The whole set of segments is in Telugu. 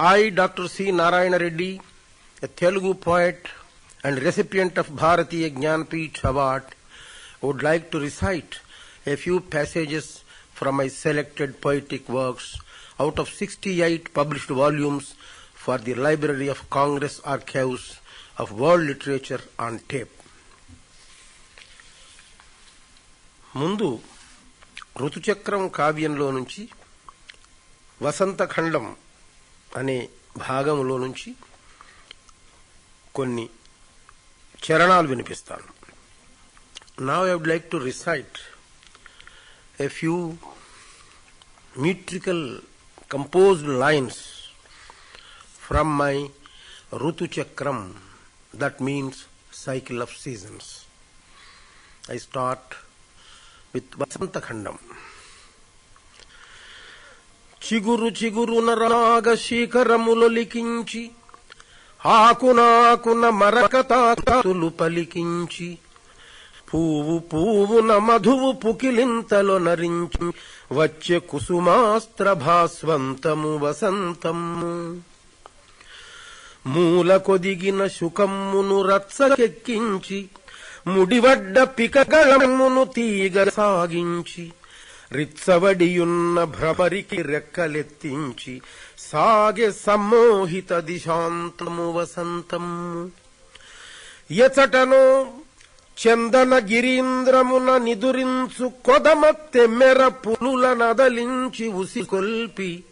I, Dr. C. Narayana Reddy, a Telugu poet and recipient of Bharatiya Jnanpith Award, would like to recite a few passages from my selected poetic works out of 68 published volumes for the Library of Congress Archives of World Literature on tape. ముందు ఋతుచక్రం కావ్యంలో నుంచి వసంతఖండం అనే భాగంలో నుంచి కొన్ని చరణాలు వినిపిస్తాను. నా I would like to recite a few metrical composed lines from my Rutuchakram that means cycle of seasons I start with వసంతఖండం చిగురు చిగురున రాగ శీకరములొలికించి ఆకునాకున మరకతాతులు పలికించి పువ్వు పూవున మధువు పుకిలింతలో నరించి వచ్చే కుసుమాస్త్ర భాస్వంతము వసంతము. మూల కొదిగిన శుకమ్మును రత్సకెక్కించి ముడివడ్డ పికగళమును తీగ సాగించి రిత్సవడియున్న భ్రమరికి రెక్కలెత్తించి సాగె సమ్మోహిత దిశాంతము వసంతము. ఎచటనో చందన గిరీంద్రమున నిదురించు కొదమ తెమ్మెర పులుల నదలించి ఉసికొల్పి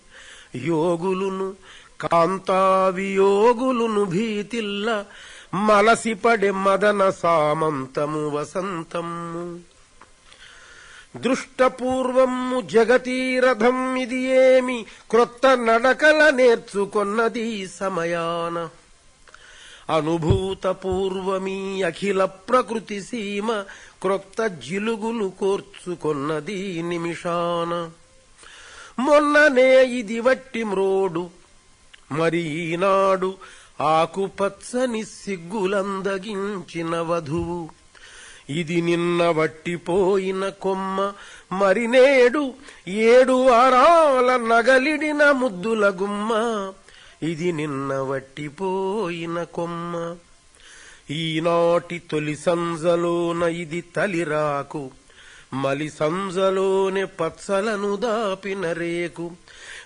యోగులును కాంతావియోగులును భీతిల్ల మలసిపడే మదన సామంతము వసంతము. దృష్టపూర్వము జగతీరథం ఇది ఏమి? క్రొత్త నడకల నేర్చుకొన్నది సమయాన. అనుభూత పూర్వమీ అఖిల ప్రకృతి సీమ క్రొత్త జిలుగులు కోర్చుకొన్నది నిమిషాన. మొన్ననే ఇది వట్టి మ్రోడు మరి ఈనాడు ఆకుపచ్చని సిగ్గులందగించిన వధువు. ఇది నిన్న వట్టిపోయిన కొమ్మ మరి నేడు ఏడు వారాల నగలిడిన ముద్దుల గుమ్మ. ఇది నిన్న వట్టిపోయిన కొమ్మ. ఈనాటి తొలి సంజలోన ఇది తలిరాకు మలి సంజలోనే పచ్చలను దాపిన రేకు.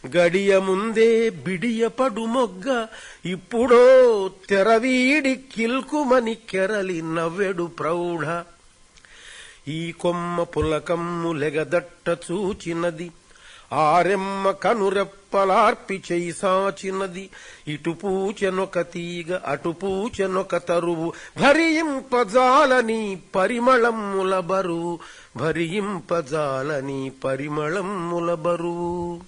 గడియ ముందే బిడియపడు మొగ్గ ఇప్పుడో తెరవీడి కిల్కుమని కెరలి నవ్వెడు ప్రౌఢ. ఈ కొమ్మ పులకమ్ము లెగదట్ట చూచినది ఆరెమ్మ కనురెప్పలార్పి చేయి సాచినది ఇటుపూచెనొక తీగ అటుపూచెనొక తరువు. భరింపజాలని పరిమళమ్ముల బరువు భరింపజాలని పరిమళమ్ముల బరువు.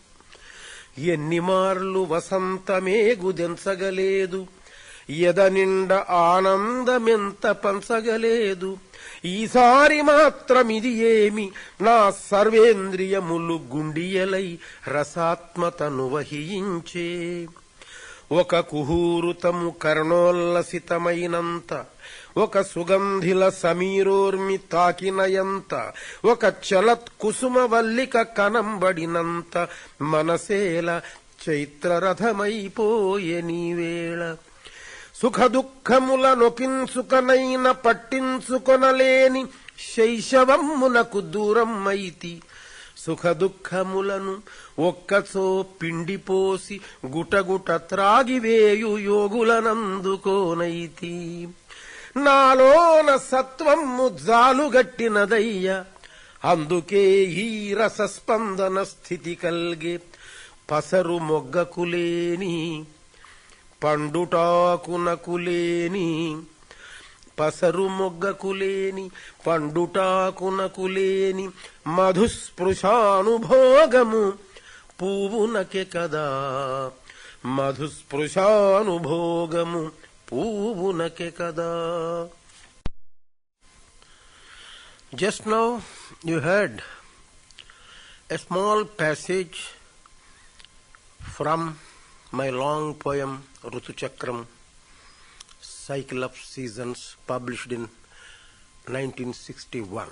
ఎన్ని మార్లు వసంతమేగుదెంచగలేదు. ఎద నిండ ఆనందమెంత పంచగలేదు. ఈసారి మాత్రమిది ఏమి నా సర్వేంద్రియములు గుండియలై రసాత్మతను వహించే. ఒక కుహూరుతము కర్ణోల్లసితమైనంత ఒక సుగంధిల సమీరోర్మి తాకినయంత ఒక చలత్ కుసుమ వల్లిక కనంబడినంత మనసేల చైత్రరథమైపోయే నీవేళ. సుఖ దుఃఖముల నొకించుకనైన పట్టించుకొనలేని శైశవమ్మునకు దూరం అయితి సుఖదుఃఖములను ఒక్కసో ఒక్కచో పిండిపోసి గుటగుట త్రాగివేయు యోగులనందుకోనైతి నాలోన సత్వము జాలుగట్టినదయ్య అందుకే ఈ రసస్పందన స్థితి కల్గే పసరు మొగ్గకులేని పండుటాకునకులేని పసరు మొగ్గకులేని పండుటాకునకులేని మధుస్పృశానుభోగము పువ్వునకే కదా. మధుస్పృశానుభోగము పువ్వునకే కదా. Just now you heard a small passage from my long poem Rutuchakram Cycle of Seasons, published in 1961.